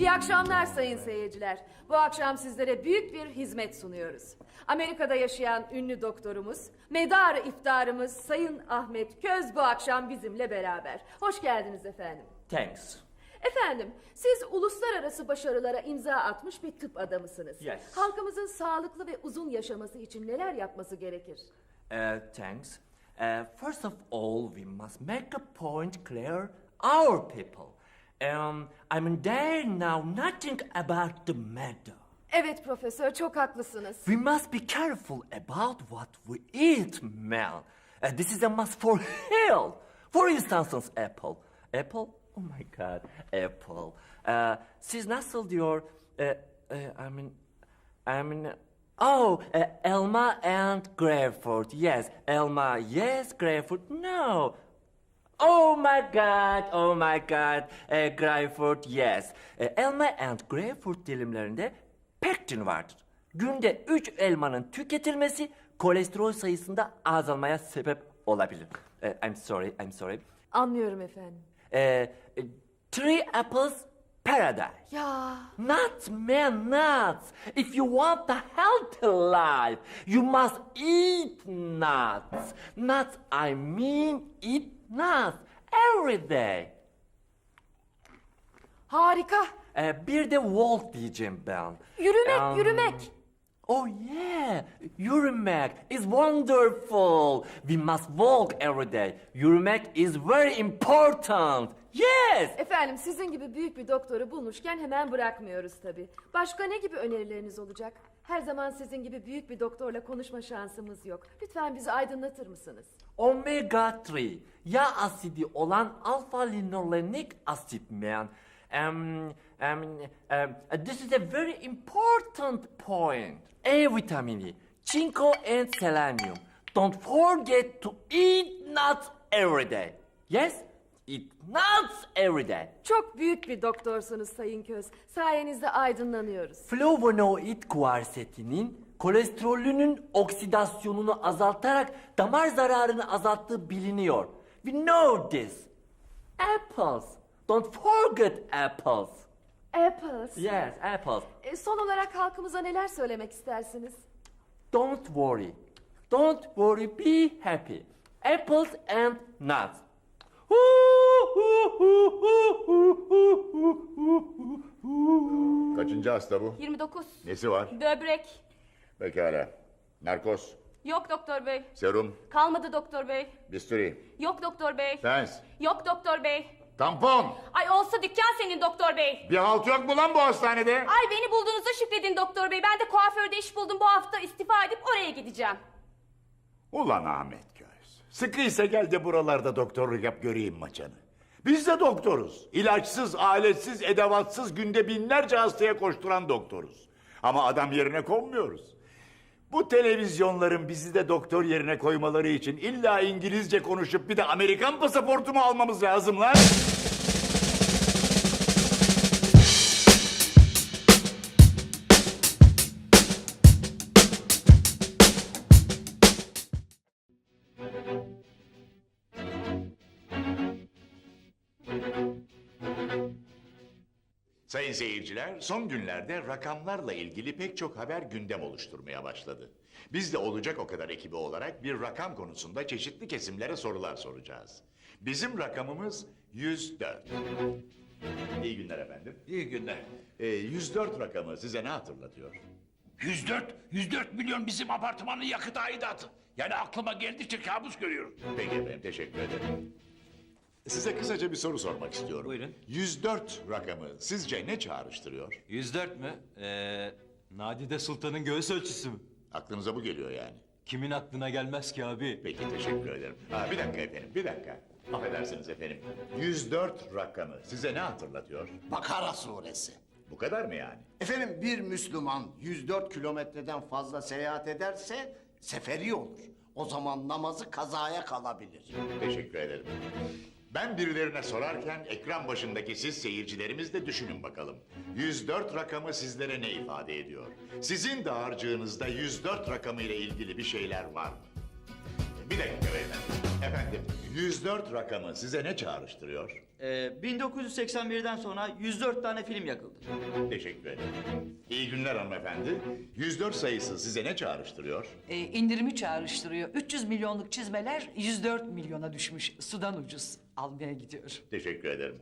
İyi akşamlar sayın seyirciler. Bu akşam sizlere büyük bir hizmet sunuyoruz. Amerika'da yaşayan ünlü doktorumuz, medar iftarımız Sayın Ahmet Köz bu akşam bizimle beraber. Hoş geldiniz efendim. Thanks. Efendim, siz uluslararası başarılara imza atmış bir tıp adamısınız. Yes. Halkımızın sağlıklı ve uzun yaşaması için neler yapması gerekir? Uh, thanks. Uh, first of all, we must make a point clear our people. Um, I mean, they now, nothing about the matter. Evet profesör, çok haklısınız. We must be careful about what we eat, man. Uh, this is a must for health. For instance, apple. Apple? Oh my god, apple. Uh, siz nasıl diyor? Uh, uh, I mean, I mean, oh, uh, elma and grapefruit. Yes, elma, yes, grapefruit, no. Oh my god, oh my god, uh, grapefruit, yes. Uh, elma and grapefruit dilimlerinde pektin vardır. Günde 3 elmanın tüketilmesi kolesterol sayısında azalmaya sebep olabilir. Uh, I'm sorry, I'm sorry. Anlıyorum efendim. Uh, uh, three apples per day. Ya Nuts, man, nuts. If you want a healthy life, you must eat nuts. Nuts, I mean eat nuts every day. harika. Ee, bir de walk diyeceğim ben. Yürümek, Um, yürümek. Oh yeah, yürümek is wonderful. We must walk every day. Yürümek is very important. Yes. Efendim sizin gibi büyük bir doktoru bulmuşken hemen bırakmıyoruz tabii. Başka ne gibi önerileriniz olacak? Her zaman sizin gibi büyük bir doktorla konuşma şansımız yok. Lütfen bizi aydınlatır mısınız? Omega 3 yağ asidi olan alfa linolenik asit man. Um, um, um, this is a very important point. A vitamini, çinko and selenium. Don't forget to eat nuts every day. Yes, eat nuts every day. Çok büyük bir doktorsunuz Sayın Köz. Sayenizde aydınlanıyoruz. Flavonoid kuarsetinin kolesterolünün oksidasyonunu azaltarak damar zararını azalttığı biliniyor. We know this. Apples. Don't forget apples. Apples. Yes, apples. E, son olarak halkımıza neler söylemek istersiniz? Don't worry. Don't worry, be happy. Apples and nuts. Kaçıncı hasta bu? 29. Nesi var? Böbrek. Pekala. Narkoz, Yok doktor bey. serum, Kalmadı doktor bey. bisturi, Yok doktor bey. pens, Yok doktor bey. tampon. Ay olsa dükkan senin doktor bey. Bir halt yok mu lan bu hastanede? Ay beni bulduğunuza şükredin doktor bey. Ben de kuaförde iş buldum bu hafta istifa edip oraya gideceğim. Ulan Ahmet Göz. Sıkıysa gel de buralarda doktorluk yap göreyim maçanı. Biz de doktoruz. İlaçsız, aletsiz, edevatsız günde binlerce hastaya koşturan doktoruz. Ama adam yerine konmuyoruz. Bu televizyonların bizi de doktor yerine koymaları için illa İngilizce konuşup bir de Amerikan pasaportu mu almamız lazım lan? Sayın seyirciler, son günlerde rakamlarla ilgili pek çok haber gündem oluşturmaya başladı. Biz de olacak o kadar ekibi olarak bir rakam konusunda çeşitli kesimlere sorular soracağız. Bizim rakamımız 104. İyi günler efendim. İyi günler. Ee, 104 rakamı size ne hatırlatıyor? 104, 104 milyon bizim apartmanın yakıt aidatı. Yani aklıma geldikçe kabus görüyorum. Peki efendim, teşekkür ederim. Size kısaca bir soru sormak istiyorum. Buyurun. 104 rakamı sizce ne çağrıştırıyor? 104 mü? Ee, Nadide Sultan'ın göğüs ölçüsü mü? Aklınıza bu geliyor yani. Kimin aklına gelmez ki abi? Peki teşekkür ederim. Ha, bir dakika efendim, bir dakika. Affedersiniz efendim. 104 rakamı size ne hatırlatıyor? Bakara suresi. Bu kadar mı yani? Efendim bir Müslüman 104 kilometreden fazla seyahat ederse seferi olur. O zaman namazı kazaya kalabilir. Teşekkür ederim. Ben birilerine sorarken ekran başındaki siz seyircilerimiz de düşünün bakalım. 104 rakamı sizlere ne ifade ediyor? Sizin dağarcığınızda 104 rakamı ile ilgili bir şeyler var mı? Bir dakika beyefendi. Efendim 104 rakamı size ne çağrıştırıyor? Ee, 1981'den sonra 104 tane film yakıldı. Teşekkür ederim. İyi günler hanımefendi. 104 sayısı size ne çağrıştırıyor? E, indirimi çağrıştırıyor. 300 milyonluk çizmeler 104 milyona düşmüş. Sudan ucuz. Almaya gidiyor. Teşekkür ederim.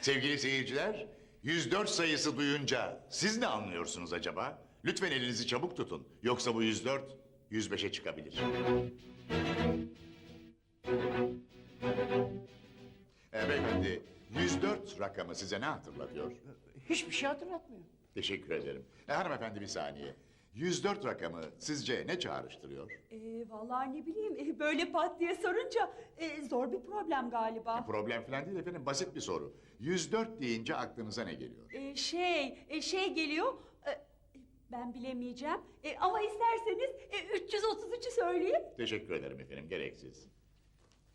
Sevgili seyirciler, 104 sayısı duyunca siz ne anlıyorsunuz acaba? Lütfen elinizi çabuk tutun. Yoksa bu 104 105'e çıkabilir. Ee, beyefendi, 104 rakamı size ne hatırlatıyor? Hiçbir şey hatırlatmıyor. Teşekkür ederim. E, hanımefendi bir saniye. 104 rakamı sizce ne çağrıştırıyor? Ee, vallahi ne bileyim e, böyle pat diye sorunca e, zor bir problem galiba. Problem falan değil efendim, basit bir soru. 104 deyince aklınıza ne geliyor? Ee, şey e, şey geliyor e, ben bilemeyeceğim E, ama isterseniz e, 333'ü söyleyeyim. Teşekkür ederim efendim, gereksiz.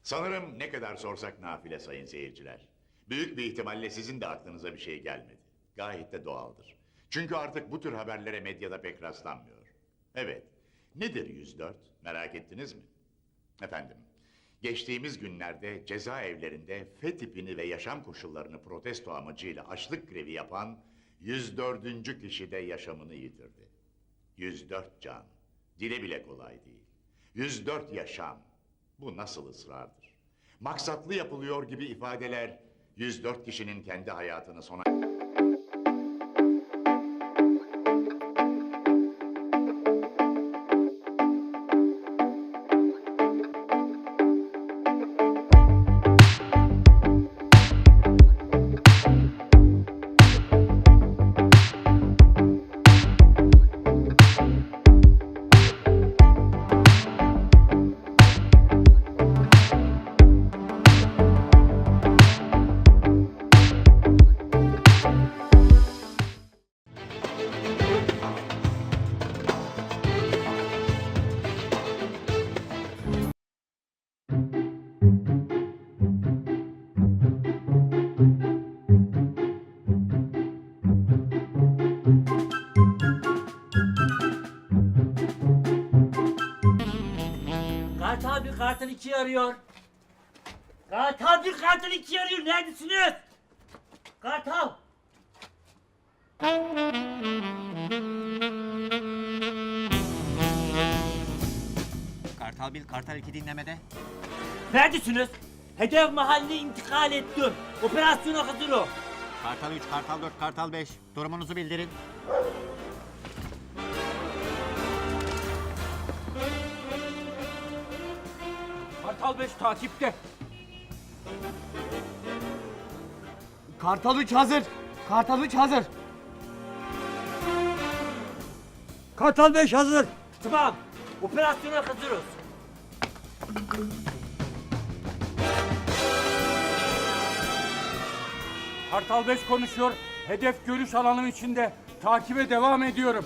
Sanırım ne kadar sorsak nafile sayın seyirciler. Büyük bir ihtimalle sizin de aklınıza bir şey gelmedi. Gayet de doğaldır. Çünkü artık bu tür haberlere medyada pek rastlanmıyor. Evet, nedir 104? Merak ettiniz mi? Efendim, geçtiğimiz günlerde cezaevlerinde F tipini ve yaşam koşullarını protesto amacıyla açlık grevi yapan 104. kişi de yaşamını yitirdi. 104 can. Dile bile kolay değil. 104 yaşam. Bu nasıl ısrardır? Maksatlı yapılıyor gibi ifadeler 104 kişinin kendi hayatını sona... Bir kartal iki arıyor. Kartal bir kartal iki arıyor. Neredesiniz? Kartal. Kartal 1, Kartal 2 dinlemede. Neredesiniz? Hedef mahalline intikal ettim. Operasyona hazır o. Kartal 3, Kartal 4, Kartal 5. Durumunuzu bildirin. Kartal 5 takipte. Kartal 3 hazır. Kartal 3 hazır. Kartal 5 hazır. Tamam. Operasyona hazırız. Kartal 5 konuşuyor. Hedef görüş alanım içinde. Takibe devam ediyorum.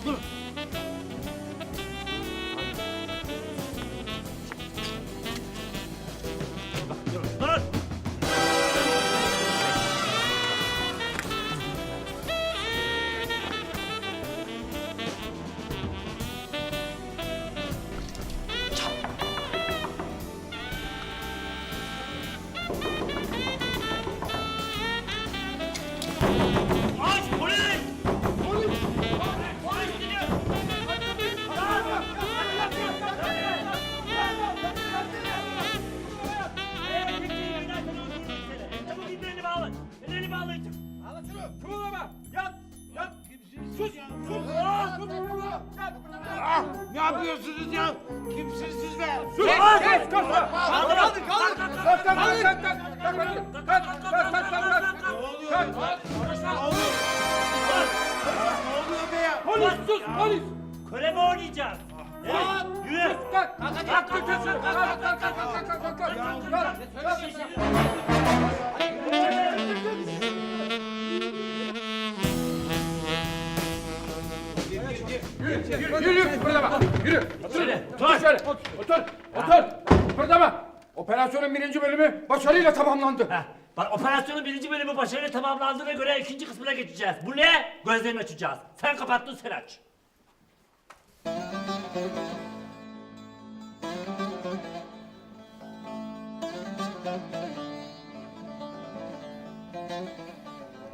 Sus. Sus. Aa, sus. Ah, ne yapıyorsunuz ya? Kimsiniz siz be? Sus. Kes. Kaldır. Kaldır. Kaldır. Kaldır. Kalk kalk kalk kalk kalk kalk kalk kalk kalk kalk kalk Ne oluyor? Ne oluyor? Ne oluyor be ya? Polis sus polis. Köle mi oynayacağız? Yürü. Kalk kalk kalk kalk kalk kalk kalk kalk kalk kalk kalk kalk. Yürü yürü burada bak yürü. Şöyle. Otur şöyle. Otur Operasyonun birinci bölümü başarıyla tamamlandı. Heh, bak operasyonun birinci bölümü başarıyla tamamlandığına göre ikinci kısmına geçeceğiz. Bu ne? Gözlerini açacağız. Sen kapattın sen aç.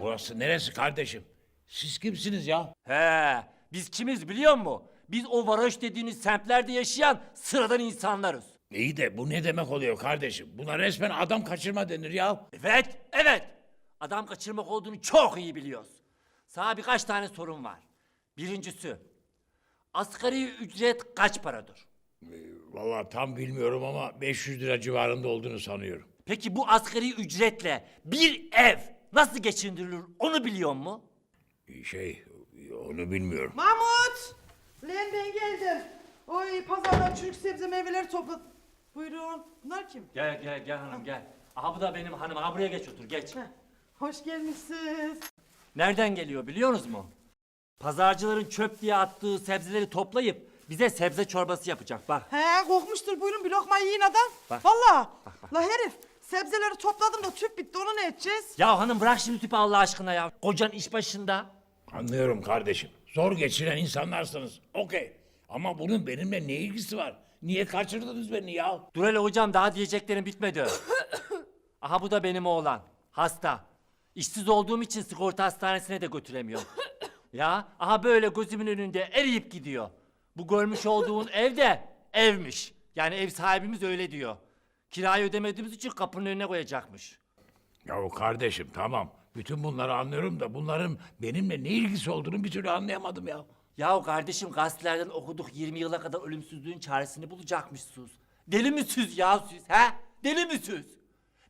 Burası neresi kardeşim? Siz kimsiniz ya? He, biz kimiz biliyor musun? Biz o varoş dediğiniz semtlerde yaşayan sıradan insanlarız. İyi de bu ne demek oluyor kardeşim? Buna resmen adam kaçırma denir ya. Evet, evet. Adam kaçırmak olduğunu çok iyi biliyoruz. Sana birkaç tane sorun var. Birincisi, asgari ücret kaç paradır? Vallahi tam bilmiyorum ama 500 lira civarında olduğunu sanıyorum. Peki bu asgari ücretle bir ev nasıl geçindirilir onu biliyor mu? Şey, onu bilmiyorum. Mahmut! Lan ben geldim. Oy pazardan çürük sebze meyveleri topladım. Buyurun. Bunlar kim? Gel gel gel hanım gel. Aha bu da benim hanım. Aha buraya geç otur geç. Hoş gelmişsiniz. Nereden geliyor biliyorsunuz mu? Pazarcıların çöp diye attığı sebzeleri toplayıp bize sebze çorbası yapacak bak. He kokmuştur buyurun bir lokma yiyin adam. Bak. Vallahi. La herif sebzeleri topladım da tüp bitti onu ne edeceğiz? Ya hanım bırak şimdi tüpü Allah aşkına ya. Kocan iş başında. Anlıyorum kardeşim. Zor geçiren insanlarsınız. Okey. Ama bunun benimle ne ilgisi var? Niye kaçırdınız beni ya? Dur hele hocam daha diyeceklerim bitmedi. Aha bu da benim oğlan. Hasta. İşsiz olduğum için sigorta hastanesine de götüremiyorum. ya aha böyle gözümün önünde eriyip gidiyor. Bu görmüş olduğun ev de evmiş. Yani ev sahibimiz öyle diyor. Kirayı ödemediğimiz için kapının önüne koyacakmış. Ya kardeşim tamam. Bütün bunları anlıyorum da bunların benimle ne ilgisi olduğunu bir türlü anlayamadım ya. Ya kardeşim gazetelerden okuduk 20 yıla kadar ölümsüzlüğün çaresini bulacakmışsınız. Deli misiniz ya siz he? Deli misiniz?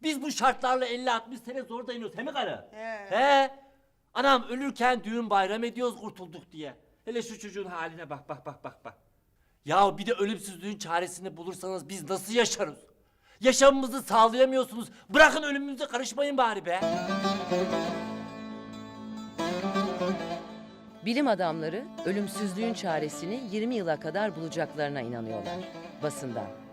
Biz bu şartlarla 50-60 sene zor dayanıyoruz he mi karı? He. He? Anam ölürken düğün bayram ediyoruz kurtulduk diye. Hele şu çocuğun haline bak bak bak bak bak. Ya bir de ölümsüzlüğün çaresini bulursanız biz nasıl yaşarız? Yaşamımızı sağlayamıyorsunuz. Bırakın ölümümüze karışmayın bari be. Bilim adamları ölümsüzlüğün çaresini 20 yıla kadar bulacaklarına inanıyorlar. Basından.